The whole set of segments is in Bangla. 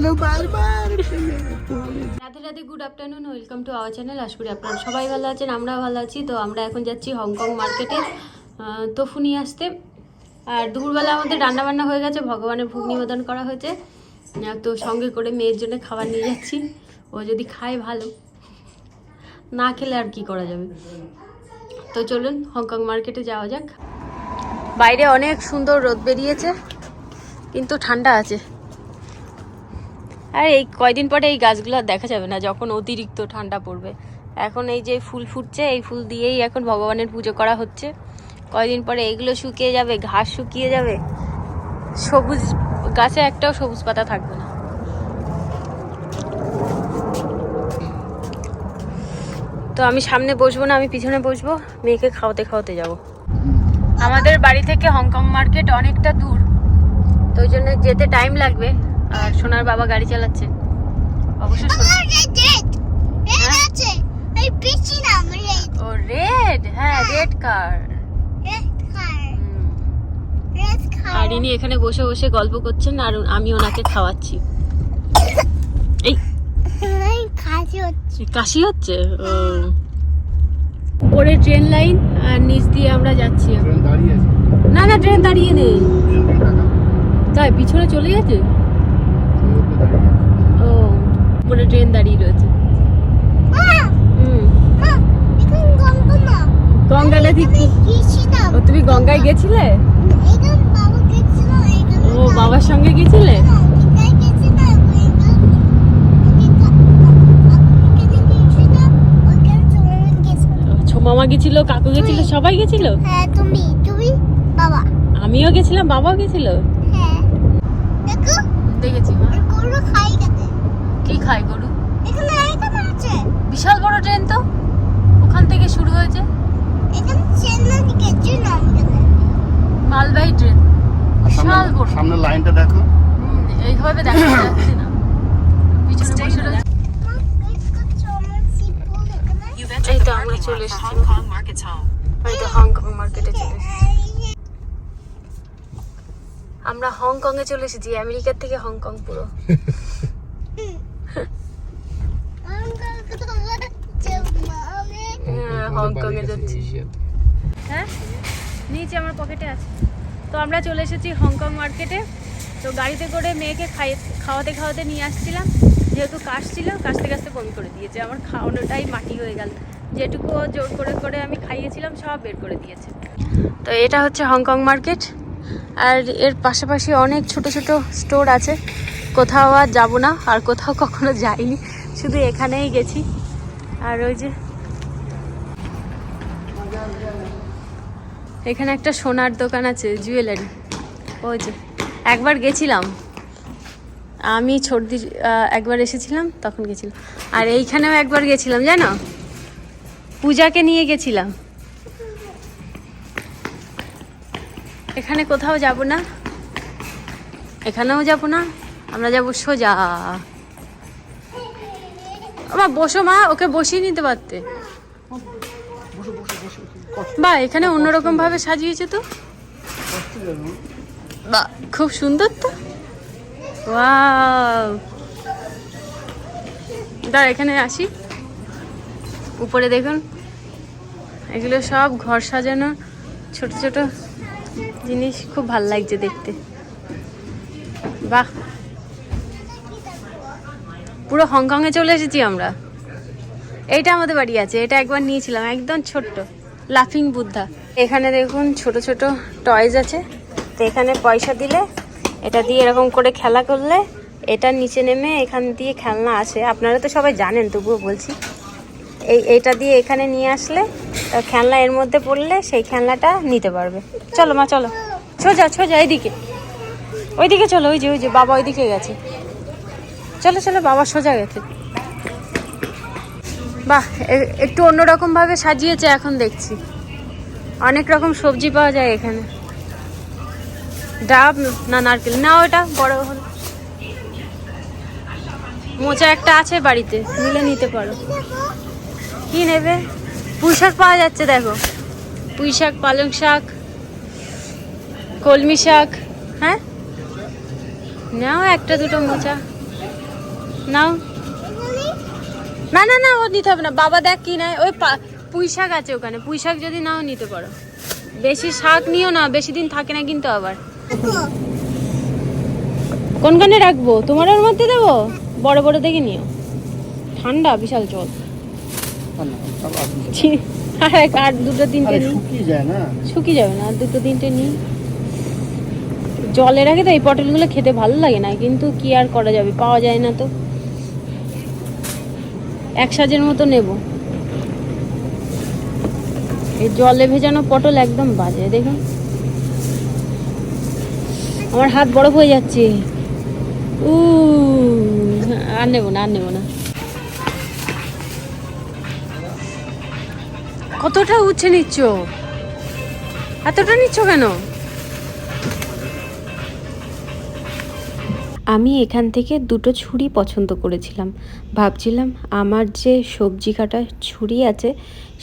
কেন বারবার Radhe good afternoon welcome to our channel আশা করি আপনারা সবাই ভালো আছেন, আমরাও ভালো আছি। তো আমরা এখন যাচ্ছি হংকং মার্কেটে তোফু নিয়ে আসতে। আর দুপুরবেলা আমাদের রান্না বান্না হয়ে গেছে, ভগবানের ভোগ নিবেদন করা হয়েছে। তো সঙ্গে করে মেয়ের জন্য খাবার নিয়ে যাচ্ছি, ও যদি খায় ভালো। না খেলে আর কি করা যাবে? তো চলুন হংকং মার্কেটে যাওয়া যাক। বাইরে অনেক সুন্দর রোদ বেরিয়েছে, কিন্তু ঠান্ডা আছে। আর এই কয়দিন পরে এই গাছগুলো দেখা যাবে না, যখন অতিরিক্ত ঠান্ডা পড়বে। এখন এই যে ফুল ফুটছে, এই ফুল দিয়েই এখন ভগবানের পুজো করা হচ্ছে। কয়দিন পরে এগুলো শুকিয়ে যাবে, ঘাস শুকিয়ে যাবে। সবুজ গাছে একটাও সবুজ পাতা থাকবে না। তো আমি সামনে বসবো না, আমি পিছনে বসবো, মেয়েকে খাওয়াতে খাওয়াতে যাব। আমাদের বাড়ি থেকে হংকং মার্কেট অনেকটা দূর, তো ওই জন্য যেতে টাইম লাগবে। আর সোনার বাবা গাড়ি চালাচ্ছে। অবশ্য ও রেড হ্যাঁ রেড কার আর ইনি এখানে বসে বসে গল্প করছেন আর আমি ওনাকে খাওয়াচ্ছি। এই। কাশি হচ্ছে। উপরে ট্রেন লাইন আর নিচ দিয়ে আমরা যাচ্ছি। না না ট্রেন দাঁড়িয়ে নেই। তাই পিছনে চলে গেছে ট্রেন উপরে দাঁড়িয়ে আছে। ও উপরে ট্রেন দাঁড়িয়ে রয়েছে। হুম। গঙ্গাটা ঠিক ও তুমি গঙ্গায় গেছিলে? ও বাবার সঙ্গে গেছিলে? ছো মামা গেছিল কাকু গেছিল সবাই গেছিল? হ্যাঁ তুমি তুমি বাবা। আমিও গেছিলাম বাবাও গেছিল? হ্যাঁ। দেখো দেখেছি খাই কি খায় গরু? বিশাল বড় ট্রেন তো। ওখান থেকে শুরু হয়েছে। মালবাহী ট্রেন বিশাল বড়। সামনে লাইনটা দেখো। এইভাবে দেখা যাচ্ছে না। আমরা হংকং মার্কেটে চলে এসেছি। আমরা হংকং এ চলে এসেছি আমেরিকার থেকে হংকং পুরো। হংকং এ যাচ্ছি। হ্যাঁ? নিচে আমার পকেটে আছে। তো আমরা চলে এসেছি হংকং মার্কেটে তো গাড়িতে করে মেয়েকে খাই খাওয়াতে খাওয়াতে নিয়ে আসছিলাম। যেহেতু কাশছিল কাশতে কাশতে বমি করে দিয়েছে। আমার খাওয়ানোটাই মাটি হয়ে গেল। যেটুকু জোর করে করে আমি খাইয়েছিলাম সব বের করে দিয়েছে। তো এটা হচ্ছে হংকং মার্কেট আর এর পাশাপাশি অনেক ছোট ছোট স্টোর আছে। কোথাও আর যাব না। আর কোথাও কখনো যাইনি। শুধু এখানেই গেছি। আর ওই যে এখানে একটা সোনার দোকান আছে জুয়েলারি ওই যে, একবার গেছিলাম। আমি ছর্দি একবার এসেছিলাম, তখন গেছিলাম। আর এইখানেও একবার গেছিলাম, জানো? পূজাকে নিয়ে গেছিলাম। এখানে কোথাও যাব না। এখানেও যাব না, আমরা যাব সোজা। আমার বসো মা, ওকে বসিয়ে নিতে পারতে। বা এখানে অন্যরকম ভাবে সাজিয়েছে তো? বা খুব সুন্দর তো। ওয়াও। দাঁড়া এখানে আসি। উপরে দেখুন। এগুলো সব ঘর সাজানো ছোট ছোট জিনিস খুব ভালো লাগছে দেখতে। বাহ। পুরো হংকংয়ে চলে এসেছি আমরা। এইটা আমাদের বাড়ি আছে এটা একবার নিয়েছিলাম একদম ছোট্ট। লাফিং বুদ্ধা। এখানে দেখুন ছোট ছোট টয়েজ আছে। তো এখানে পয়সা দিলে, এটা দিয়ে এরকম করে খেলা করলে, এটা নিচে নেমে এখান দিয়ে খেলনা আসে। আপনারা তো সবাই জানেন, তবুও বলছি। এই, এইটা দিয়ে এখানে নিয়ে আসলে খেলনা এর মধ্যে পড়লে সেই খেলনাটা নিতে পারবে। চলো মা, চলো। সোজা সোজা, এইদিকে। ওইদিকে চলো, ওই যে ওই যে, বাবা ওইদিকে গেছে। চলো চলো, বাবা সোজা গেছে। বাহ একটু অন্যরকম ভাবে সাজিয়েছে এখন দেখছি। অনেক রকম সবজি পাওয়া যায় এখানে। ডাব, না, নারকেল। না, ওটা বড় হল। মোচা একটা আছে বাড়িতে নিলে নিতে পারো। কি নেবে? পুঁই শাক পাওয়া যাচ্ছে, দেখো। পুঁই শাক পালং শাক, কলমি শাক হ্যাঁ? নাও একটা, দুটো মোচা। নাও। না না না ও নিতে হবে না। বাবা দেখ কি নাই ওই পুঁই শাক আছে ওখানে। পুঁই শাক যদি নাও নিতে পারো। বেশি শাক নিও না বেশি দিন থাকে না কিন্তু আবার। কোনখানে রাখব? তোমার ওর মধ্যে দেবো? বড় বড় দেখে নিও। ঠান্ডা বিশাল জল। আর দুটো তিনটে শুকিয়ে যাবে না আর দুটো তিনটে নিই। জলে রাখে তো এই পটলগুলো খেতে ভালো লাগে না কিন্তু কি আর করা যাবে? পাওয়া যায় না তো। এক সাজের মতো নেব। এই জলে ভেজানো পটল একদম বাজে, দেখুন। আমার হাত বরফ হয়ে যাচ্ছে। উ আর নেব না, আর নেব না। কতটা উচ্ছে নিচ্ছ? এতটা নিচ্ছ কেন? আমি এখান থেকে দুটো ছুরি পছন্দ করেছিলাম। ভাবছিলাম আমার যে সবজি কাটার ছুরি আছে,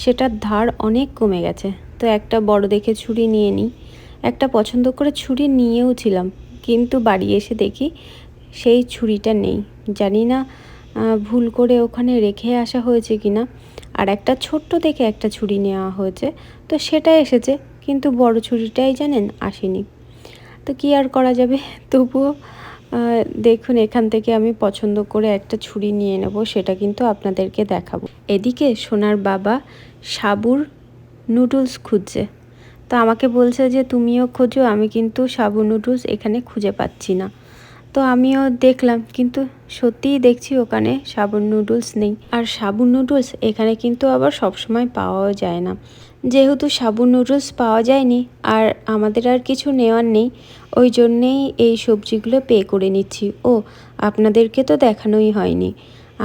সেটার ধার অনেক কমে গেছে। তো একটা বড় দেখে ছুরি নিয়ে নিই। একটা পছন্দ করে ছুরি নিয়েও ছিলাম, কিন্তু বাড়ি এসে দেখি সেই ছুরিটা নেই। জানি না ভুল করে ওখানে রেখে আসা হয়েছে কি না আর একটা ছোট্ট দেখে একটা ছুরি নেওয়া হয়েছে। তো সেটা এসেছে, কিন্তু বড় ছুরিটাই জানেন আসেনি। তো কি আর করা যাবে? তবুও দেখুন, এখান থেকে আমি পছন্দ করে একটা ছুরি নিয়ে নেব, সেটা কিন্তু আপনাদেরকে দেখাবো। এদিকে সোনার বাবা সাবুর নুডলস খুঁজছে। তো আমাকে বলছে যে, তুমিও খোঁজো, আমি কিন্তু সাবু নুডলস এখানে খুঁজে পাচ্ছি না। তো আমিও দেখলাম, কিন্তু সত্যিই দেখছি ওখানে সাবুন নুডলস নেই। আর সাবুন নুডলস এখানে কিন্তু আবার সবসময় পাওয়াও যায় না। যেহেতু সাবুন নুডলস পাওয়া যায়নি, আর আমাদের আর কিছু নেওয়ার নেই ওই জন্যেই এই সবজিগুলো পে করে নিচ্ছি। ও, আপনাদেরকে তো দেখানোই হয়নি।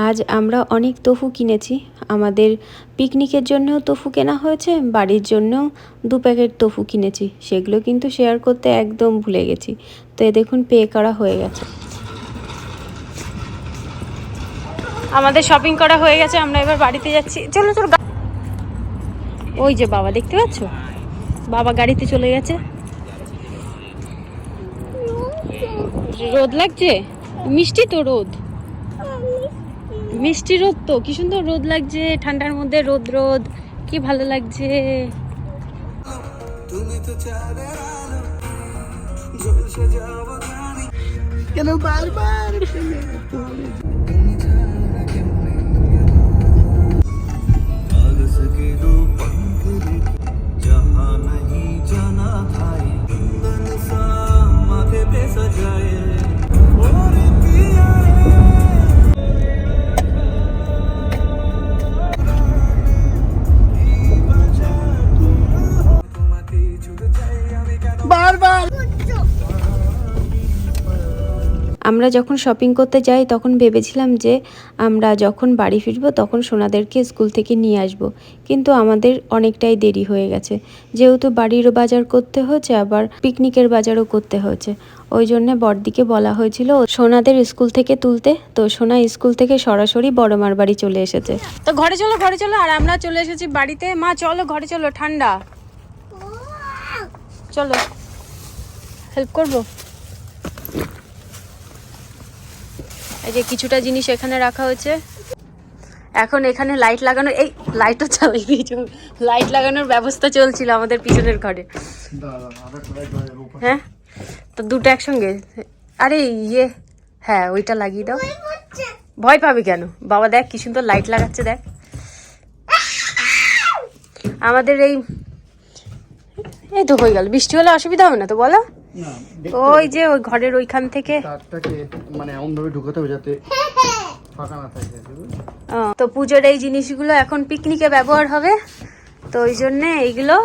আজ আমরা অনেক তফু কিনেছি। আমাদের পিকনিকের জন্যও তফু কেনা হয়েছে, বাড়ির জন্যও দু প্যাকেট তফু কিনেছি। সেগুলো কিন্তু শেয়ার করতে একদম ভুলে গেছি। তো এ দেখুন, পে করা হয়ে গেছে। আমাদের শপিং করা হয়ে গেছে, আমরা এবার বাড়িতে যাচ্ছি। চলো চলো ওই যে বাবা, দেখতে পাচ্ছ? বাবা গাড়িতে চলে গেছে। রোদ লাগছে মিষ্টি তো রোদ মিষ্টি রোদ তো কি সুন্দর রোদ লাগছে ঠান্ডার মধ্যে রোদ রোদ কি ভালো লাগছে কেন বারবার कागज के दो पंख जहाँ नहीं जाना था আমরা যখন শপিং করতে যাই তখন ভেবেছিলাম যে আমরা যখন বাড়ি ফিরবো তখন সোনাদেরকে স্কুল থেকে নিয়ে আসব। কিন্তু আমাদের অনেকটাই দেরি হয়ে গেছে। যেহেতু বাড়িরও বাজার করতে হয়েছে আবার পিকনিকের বাজারও করতে হয়েছে ওই জন্যে বড়দিকে বলা হয়েছিল সোনাদের স্কুল থেকে তুলতে। তো সোনা স্কুল থেকে সরাসরি বড় মার বাড়ি চলে এসেছে। তো ঘরে চলো ঘরে চলো আর আমরা চলে এসেছি বাড়িতে। মা চলো ঘরে চলো ঠান্ডা। চলো। হেল্প করব? এই যে কিছুটা জিনিস এখানে রাখা হয়েছে। এখন এখানে লাইট লাগানো এই লাইটও চালাই দিয়েছ লাইট লাগানোর ব্যবস্থা চলছিল আমাদের পিছনের ঘরে। হ্যাঁ? তো দুটো একসঙ্গে? আরে ইয়ে হ্যাঁ ওইটা লাগিয়ে দাও। ভয় পাবে কেন? বাবা দেখ কি সুন্দর লাইট লাগাচ্ছে, দেখ। আমাদের এই এই তো হয়ে গেল। বৃষ্টি হলে অসুবিধা হবে না তো, বলো। ওই যে ওই ঘরের ওইখান থেকে। তারটাকে মানে এমন ভাবে ঢুকাতে হবে যাতে ফাঁকা না থাকে ও, তো পুজোর এই জিনিসগুলো এখন পিকনিকে ব্যবহার হবে। তো ওই জন্যে এইগুলো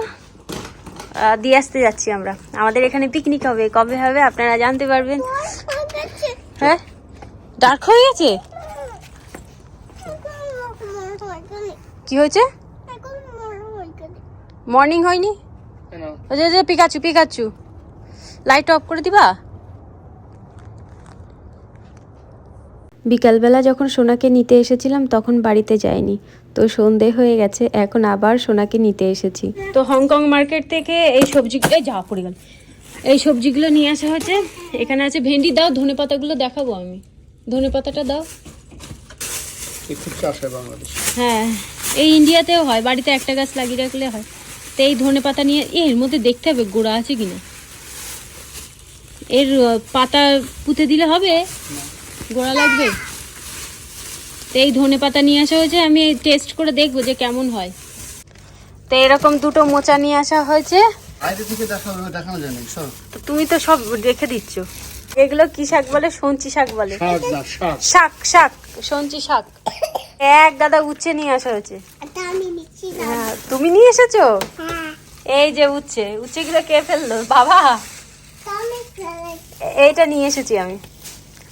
দিয়ে আসতে যাচ্ছি আমরা। আমাদের এখানে পিকনিক হবে কবে হবে আপনারা জানতে পারবেন। হ্যাঁ? ডার্ক হয়ে গেছে? কি হয়েছে? মর্নিং হয়নি? ওই যে পিকাচু পিকাচু। লাইট অফ করে দিবা? বিকালবেলা যখন সোনাকে নিতে এসেছিলাম তখন বাড়িতে যাইনি। তো সন্ধে হয়ে গেছে এখন আবার সোনাকে নিতে এসেছি। তো হংকং মার্কেট থেকে এই সবজি এই যা পড়ে গেল। এই সবজিগুলো নিয়ে আসা হয়েছে। এখানে আছে ভেন্ডি। দাও ধনে পাতাগুলো দেখাবো আমি। ধনে পাতাটা দাও। হয় হ্যাঁ এই ইন্ডিয়াতেও হয়। বাড়িতে একটা গাছ লাগিয়ে রাখলে হয়। তো এই ধনে পাতা নিয়ে এর মধ্যে দেখতে হবে গোড়া আছে কিনা। এর পাতা পুঁতে দিলে হবে? গোড়া লাগবে? তো এই ধনে পাতা নিয়ে আসা হয়েছে আমি টেস্ট করে দেখব যে কেমন হয়। তো এরকম দুটো মোচা নিয়ে আসা হয়েছে। তুমি তো সব রেখে দিচ্ছ। এগুলো কি শাক বলে? সঞ্চি শাক বলে। শাক শাক। শাক শাক সঞ্চি শাক। এক গাদা উচ্ছে নিয়ে আসা হয়েছে। হ্যাঁ, তুমি নিয়ে এসেছ? হ্যাঁ। এই যে উচ্ছে। উচ্ছেগুলো কে ফেলল? বাবা! এইটা নিয়ে এসেছি আমি।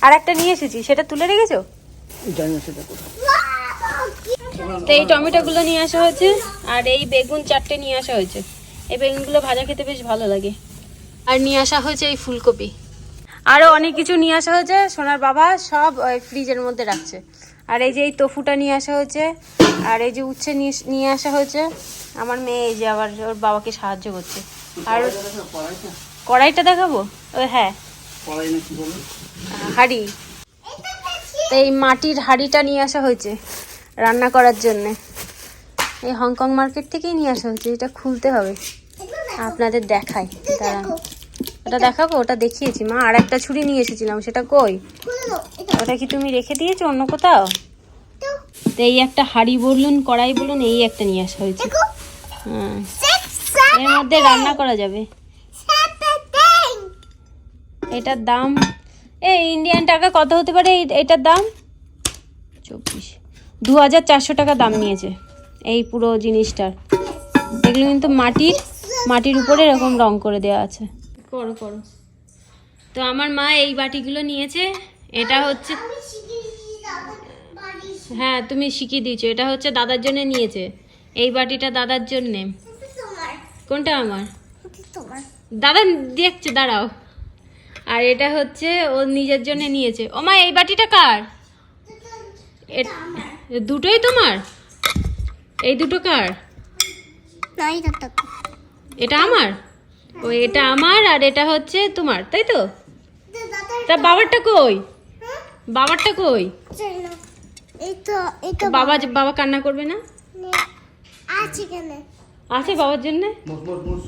আর একটা নিয়ে এসেছি সেটা তুলে রেখেছো? জানি না সেটা তো এই টমেটোগুলো নিয়ে আসা হয়েছে আর এই বেগুন চারটে নিয়ে আসা হয়েছে। এই বেগুনগুলো ভাজা খেতে বেশ ভালো লাগে। আর নিয়ে আসা হয়েছে এই ফুলকপি। আরও অনেক কিছু নিয়ে আসা হয়েছে সোনার বাবা সব ওই ফ্রিজের মধ্যে রাখছে। আর এই যে এই তফুটা নিয়ে আসা হয়েছে আর এই যে উচ্ছে নিয়ে নিয়ে আসা হয়েছে। আমার মেয়ে এই যে আবার ওর বাবাকে সাহায্য করছে। আর কড়াইটা দেখাবো? ও হ্যাঁ। হাঁড়ি। তো এই মাটির হাঁড়িটা নিয়ে আসা হয়েছে রান্না করার জন্যে। এই হংকং মার্কেট থেকেই নিয়ে আসা হয়েছে এটা খুলতে হবে। আপনাদের দেখাই দাঁড়ান। ওটা দেখাবো ওটা দেখিয়েছি। মা আর একটা ছুরি নিয়ে এসেছিলাম সেটা কই? ওটা কি তুমি রেখে দিয়েছ অন্য কোথাও? তো এই একটা হাঁড়ি বলুন কড়াই বলুন এই একটা নিয়ে আসা হয়েছে। হ্যাঁ এর মধ্যে রান্না করা যাবে। এটার দাম? এই ইন্ডিয়ান টাকা কত হতে পারে এটার দাম? চব্বিশ। দু হাজার চারশো টাকা দাম নিয়েছে এই পুরো জিনিসটার। এগুলো কিন্তু মাটির মাটির উপরে এরকম রং করে দেওয়া আছে। করো করো। তো আমার মা এই বাটিগুলো নিয়েছে। এটা হচ্ছে হ্যাঁ তুমি শিখিয়ে দিয়েছ। এটা হচ্ছে দাদার জন্য নিয়েছে। এই বাটিটা দাদার জন্যে। কোনটা আমার? দাদা দেখছে, দাঁড়াও। আর এটা হচ্ছে ও নিজের জন্য নিয়েছে। ও মা এই বাটিটা কার? দুটোই তোমার? এই দুটো কার? এটা আমার? ও এটা আমার আর এটা হচ্ছে তোমার তাই তো? তা বাবারটা কই? বাবারটা কই? এই তো এই তো বাবা বাবা কান্না করবে না? আছে বাবার জন্য? মোস মোস মোস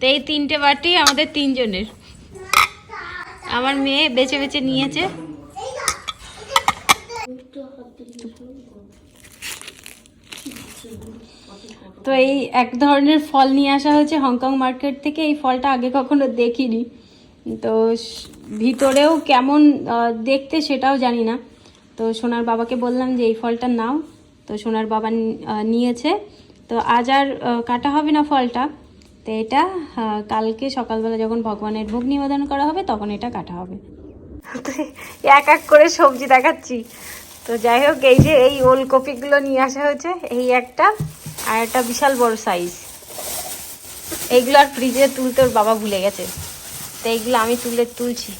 তো এই তিনটে বাটি আমাদের তিনজনের। আমার মেয়ে বেছে বেছে নিয়েছে। তো এই এক ধরনের ফল নিয়ে আসা হয়েছে হংকং মার্কেট থেকে। এই ফলটা আগে কখনো দেখিনি। তো ভিতরেও কেমন দেখতে সেটাও জানি না। তো সোনার বাবাকে বললাম যে এই ফলটা নাও। তো সোনার বাবা নিয়েছে। তো আজ আর কাটা হবে না ফলটা। তো এটা কালকে সকালবেলা যখন ভগবানের ভোগ নিবেদন করা হবে, তখন এটা কাটা হবে। এক এক করে সবজি দেখাচ্ছি। তো যাই হোক, এই যে এই ওলকপিগুলো নিয়ে আসা হয়েছে, এই একটা আর একটা বিশাল বড় সাইজ এইগুলো আর ফ্রিজে তুলতে ওর বাবা ভুলে গেছে। তো এইগুলো আমি তুলে তুলছি।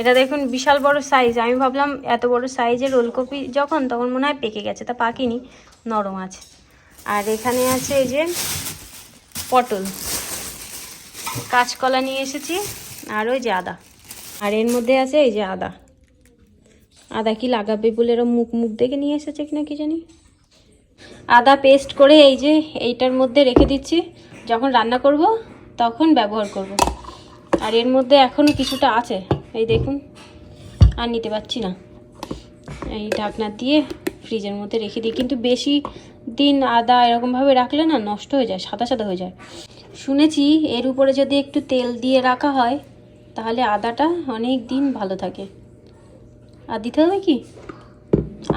এটা দেখুন বিশাল বড় সাইজ আমি ভাবলাম এত বড় সাইজের ওলকপি যখন, তখন মনে হয় পেকে গেছে, তা পাকিনি। নরম আছে। আর এখানে আছে এই যে পটল। কাঁচকলা নিয়ে এসেছি আর ওই যে আদা। আর এর মধ্যে আছে এই যে আদা। আদা কি লাগাবে বলে এরম মুখ মুখ দেখে নিয়ে এসেছে কিনা কি জানি? আদা পেস্ট করে এই যে এইটার মধ্যে রেখে দিচ্ছি। যখন রান্না করব তখন ব্যবহার করব। আর এর মধ্যে এখনও কিছুটা আছে। এই দেখুন, আর নিতে পারছি না। এই ঢাকনা দিয়ে ফ্রিজের মধ্যে রেখে দিই। কিন্তু বেশি দিন আদা এরকমভাবে রাখলে না নষ্ট হয়ে যায়, সাদা সাদা হয়ে যায়। শুনেছি এর উপরে যদি একটু তেল দিয়ে রাখা হয়, তাহলে আদাটা অনেক দিন ভালো থাকে। আর দিতে হবে কি?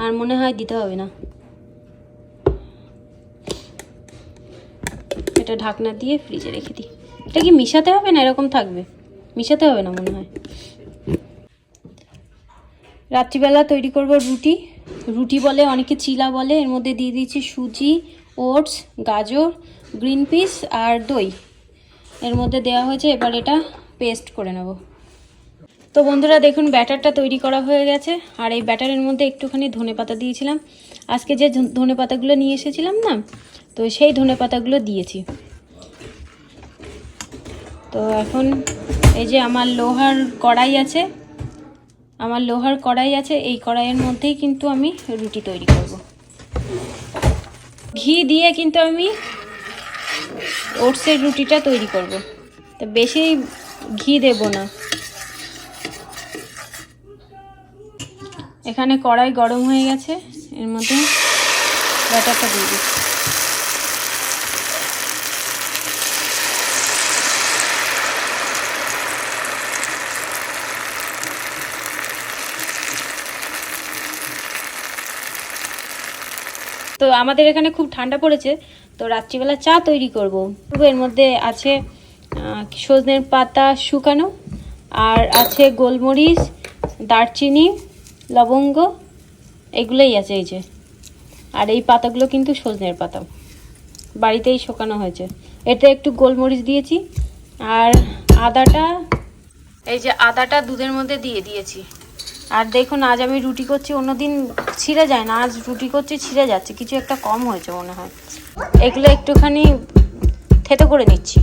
আর মনে হয় দিতে হবে না। এটা ঢাকনা দিয়ে ফ্রিজে রেখে দিই। এটা কি মিশাতে হবে না এরকম থাকবে? মিশাতে হবে না মনে হয়? রাত্রিবেলা তৈরি করব রুটি। রুটি বলে, অনেকে চিলা বলে, এর মধ্যে দিয়ে দিয়েছি সুজি, ওটস, গাজর, গ্রিন পিস আর দই। এর মধ্যে দেওয়া হয়েছে, এবার এটা পেস্ট করে নেব। তো বন্ধুরা, দেখুন, ব্যাটারটা তৈরি করা হয়ে গেছে। আর এই ব্যাটারের মধ্যে একটুখানি ধনে পাতা দিয়েছিলাম। আজকে যে ধনে পাতাগুলো নিয়ে এসেছিলাম না, তো সেই ধনে পাতাগুলো দিয়েছি। তো এখন এই যে আমার লোহার কড়াই আছে আমার লোহার কড়াই আছে, এই কড়াইয়ের মধ্যেই কিন্তু আমি রুটি তৈরি করব। ঘি দিয়ে কিন্তু আমি ওটসের রুটিটা তৈরি করব। তো বেশি ঘি দেব না। এখানে কড়াই গরম হয়ে গেছে, এর মধ্যে ব্যাটারটা দিয়ে দিচ্ছি। তো আমাদের এখানে খুব ঠান্ডা পড়েছে, তো রাত্রিবেলা চা তৈরি করব। এর মধ্যে আছে সজনের পাতা শুকানো, আর আছে গোলমরিচ, দারচিনি, লবঙ্গ, এগুলোই আছে এই যে। আর এই পাতাগুলো কিন্তু সজনের পাতা। বাড়িতেই শুকানো হয়েছে। এতে একটু গোলমরিচ দিয়েছি, আর আদাটা, এই যে আদাটা দুধের মধ্যে দিয়ে দিয়েছি। আর দেখুন, আজ আমি রুটি করছি অন্যদিন ছিঁড়ে যায় না, আজ রুটি করছি, ছিঁড়ে যাচ্ছে, কিছু একটা কম হয়েছে মনে হয়। এগুলো একটুখানি থেতো করে নিচ্ছি।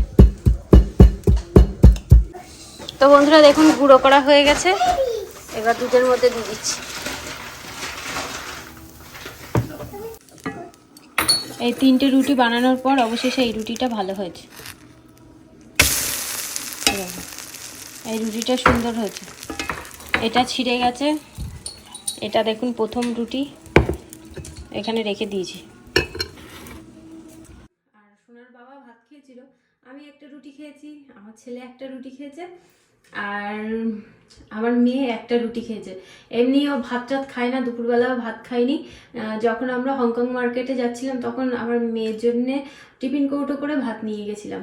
তো বন্ধুরা, দেখুন, গুঁড়ো করা হয়ে গেছে। এবার দুধের মধ্যে দিয়ে দিচ্ছি। এই তিনটে রুটি বানানোর পর অবশেষে এই রুটিটা ভালো হয়েছে। এই এই রুটিটা সুন্দর হয়েছে। এটা ছিঁড়ে গেছে। এটা দেখুন প্রথম রুটি। এখানে রেখে দিয়েছি। আর সোনার বাবা ভাত খেয়েছিল। আমি একটা রুটি খেয়েছি, আমার ছেলে একটা রুটি খেয়েছে, আর আমার মেয়ে একটা রুটি খেয়েছে। এমনি ও ভাত টাত খায় না, দুপুরবেলাও ভাত খায়নি। যখন আমরা হংকং মার্কেটে যাচ্ছিলাম, তখন আমার মেয়ের জন্যে টিফিন কৌটো করে ভাত নিয়ে গেছিলাম।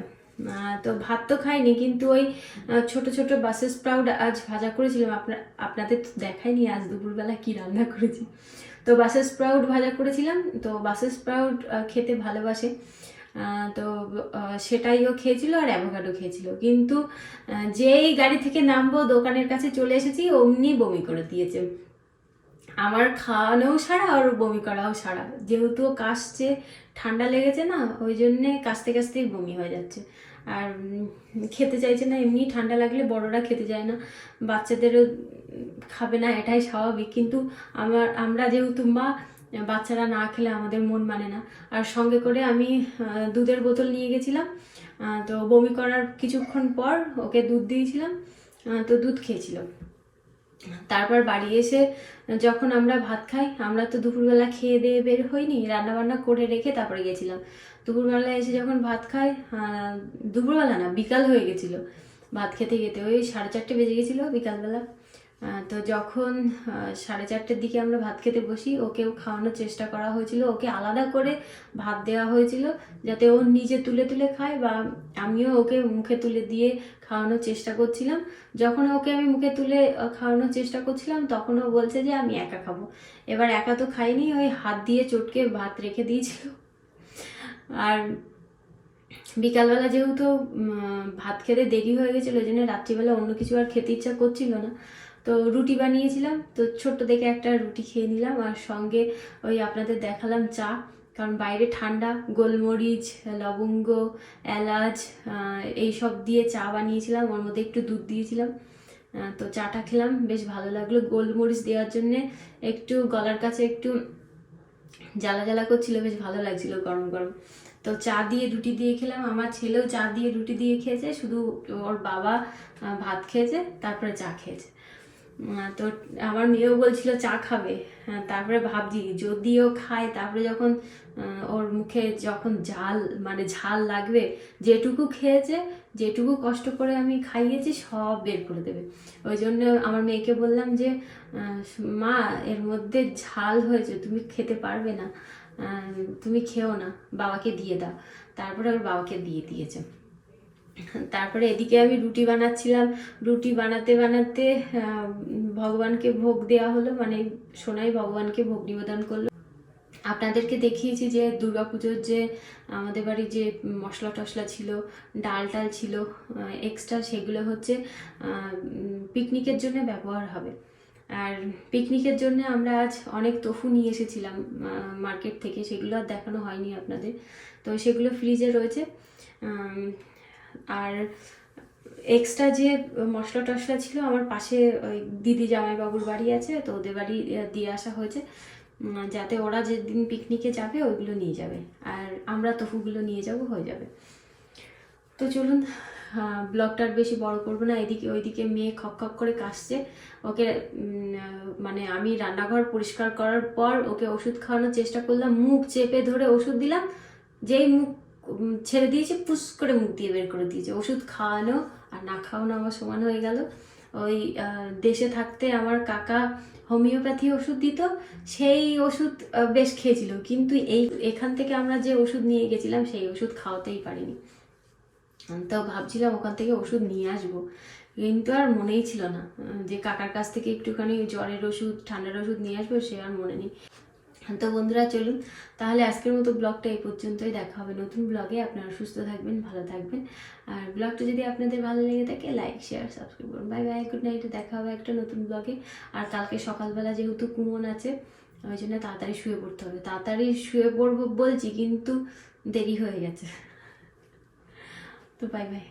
তো ভাত তো খাইনি, কিন্তু ওই ছোট ছোট বাসেস স্প্রাউড আজ ভাজা করেছিলাম। আপনার আপনাদের তো দেখাইনি, আজ দুপুরবেলা কি রান্না করেছি। তো বাসেস স্প্রাউড ভাজা করেছিলাম, তো বাসেস স্প্রাউড খেতে ভালোবাসে। তো সেটাই ও খেয়েছিল আর অ্যাভোকাডো খেয়েছিল। কিন্তু যেই গাড়ি থেকে নামবো, দোকানের কাছে চলে এসেছি, অমনি বমি করে দিয়েছে। আমার খাওয়ানোও সারা আর বমি করাও সারা। যেহেতু কাশছে, ঠান্ডা লেগেছে না, ওই জন্যে কাশতে কাশতেই বমি হয়ে যাচ্ছে। আর খেতে চাইছে না, এমনি ঠান্ডা লাগলে বড়রা খেতে যায় না। বাচ্চাদেরও খাবে না, এটাই স্বাভাবিক। কিন্তু আমার, আমরা যেহেতু মা, বাচ্চারা না খেলে আমাদের মন মানে না। আর সঙ্গে করে আমি দুধের বোতল নিয়ে গেছিলাম। তো বমি করার কিছুক্ষণ পর ওকে দুধ দিয়েছিলাম। তো দুধ খেয়েছিল। তারপর বাড়ি এসে যখন আমরা ভাত খাই, আমরা তো দুপুরবেলা খেয়ে দিয়ে বের হইনি, রান্নাবান্না করে রেখে তারপরে গেছিলাম। দুপুরবেলা এসে যখন ভাত খাই দুপুরবেলা না, বিকাল হয়ে গেছিল। ভাত খেতে খেতে ওই সাড়ে চারটে বেজে গেছিল বিকালবেলা। তো যখন সাড়ে চারটের দিকে আমরা ভাত খেতে বসি, ওকেও খাওয়ানোর চেষ্টা করা হয়েছিল। ওকে আলাদা করে ভাত দেওয়া হয়েছিল যাতে ও নিজে তুলে তুলে খায় বা আমিও ওকে মুখে তুলে দিয়ে খাওয়ানোর চেষ্টা করছিলাম। যখন ওকে আমি মুখে তুলে খাওয়ানোর চেষ্টা করছিলাম, তখন ও বলছে যে, আমি একা খাব। এবার একা তো খাইনি, ওই হাত দিয়ে চটকে ভাত রেখে দিয়েছিল। আর বিকালবেলা যেহেতু ভাত খেতে দেরি হয়ে গেছিল, ওই জন্য রাত্রিবেলা অন্য কিছু আর খেতে ইচ্ছা করছিল না। তো রুটি বানিয়েছিলাম। তো ছোট্ট দেখে একটা রুটি খেয়ে নিলাম আর সঙ্গে ওই আপনাদের দেখালাম চা। কারণ বাইরে ঠান্ডা, গোলমরিচ, লবঙ্গ, এলাচ এইসব দিয়ে চা বানিয়েছিলাম। ওর মধ্যে একটু দুধ দিয়েছিলাম। তো চাটা খেলাম, বেশ ভালো লাগল। গোলমরিচ দেওয়ার জন্যে একটু গলার কাছে একটু জ্বালা জ্বালা করছিল, বেশ ভালো লাগছিল গরম গরম। তো চা দিয়ে রুটি দিয়ে খেলাম। আমার ছেলেও চা দিয়ে রুটি দিয়ে খেয়েছে, শুধু ওর বাবা ভাত খেয়েছে, তারপরে চা খেয়েছে। তো আমার মেয়েও বলছিল চা খাবে। হ্যাঁ, তারপরে ভাবছি যদিও খায় তারপরে যখন ওর মুখে যখন ঝাল মানে ঝাল লাগবে যেটুকু খেয়েছে যেটুকু কষ্ট করে আমি খাইয়েছি সব বের করে দেবে। ওই জন্য আমার মেয়েকে বললাম যে মা এর মধ্যে ঝাল হয়েছে তুমি খেতে পারবে না। তুমি খেও না বাবাকে দিয়ে দাও। তারপরে ওর বাবাকে দিয়ে দিয়েছে। তারপরে এদিকে আমি রুটি বানাচ্ছিলাম। রুটি বানাতে বানাতে ভগবানকে ভোগ দেওয়া হলো মানে সোনাই ভগবানকে ভোগ নিবেদন করল। আপনাদেরকে দেখিয়েছি যে দুর্গা পুজোর যে আমাদের বাড়ি যে মশলা টশলা ছিল, ডাল টাল ছিল এক্সট্রা সেগুলো হচ্ছে পিকনিকের জন্য ব্যবহার হবে। আর পিকনিকের জন্য আমরা আজ অনেক তোফু নিয়ে এসেছিলাম মার্কেট থেকে। সেগুলো আর দেখানো হয়নি আপনাদের। তো সেগুলো ফ্রিজে রয়েছে। আর এক্সট্রা যে মশলা টশলা ছিল, আমার পাশে ওই দিদি জামাইবাবুর বাড়ি আছে, তো ওদের বাড়ি দিয়ে আসা হয়েছে। যাতে ওরা যেদিন পিকনিকে যাবে, ওইগুলো নিয়ে যাবে। আর আমরা তফুগুলো নিয়ে যাব, হয়ে যাবে। তো চলুন ব্লগটার বেশি বড় করব না, এদিকে, ওইদিকে মেয়ে খক খক করে কাশছে। ওকে মানে আমি রান্নাঘর পরিষ্কার করার পর ওকে ওষুধ খাওয়ানোর চেষ্টা করলাম, মুখ চেপে ধরে ওষুধ দিলাম। যেই মুখ ছেড়ে দিয়েছে পুস করে মুখ দিয়ে বের করে দিয়েছে। ওষুধ খাওয়ানো আর না খাওয়ানো আমার সমান হয়ে গেল। ওই দেশে থাকতে আমার কাকা হোমিওপ্যাথি ওষুধ দিত, সেই ওষুধ বেশ খেয়েছিল। কিন্তু এই, এখান থেকে আমরা যে ওষুধ নিয়ে গেছিলাম, সেই ওষুধ খাওয়াতেই পারিনি। তো ভাবছিলাম ওখান থেকে ওষুধ নিয়ে আসব। কিন্তু আর মনেই ছিল না যে কাকার কাছ থেকে একটুখানি জ্বরের ওষুধ, ঠান্ডার ওষুধ নিয়ে আসব, সে আর মনে নেই। তো বন্ধুরা, চলুন তাহলে আজকের মতো ব্লগটা এই পর্যন্তই। দেখা হবে নতুন ব্লগে। আপনারা সুস্থ থাকবেন, ভালো থাকবেন। আর ব্লগটা যদি আপনাদের ভালো লেগে থাকে লাইক শেয়ার সাবস্ক্রাইব করুন। বাই বাই গুড নাইটে দেখা হবে একটা নতুন ব্লগে। আর কালকে সকালবেলা যেহেতু কুমন আছে, ওই জন্য তাড়াতাড়ি শুয়ে পড়তে হবে। তাড়াতাড়ি শুয়ে পড়ব বলছি, কিন্তু দেরি হয়ে গেছে। তো বাই বাই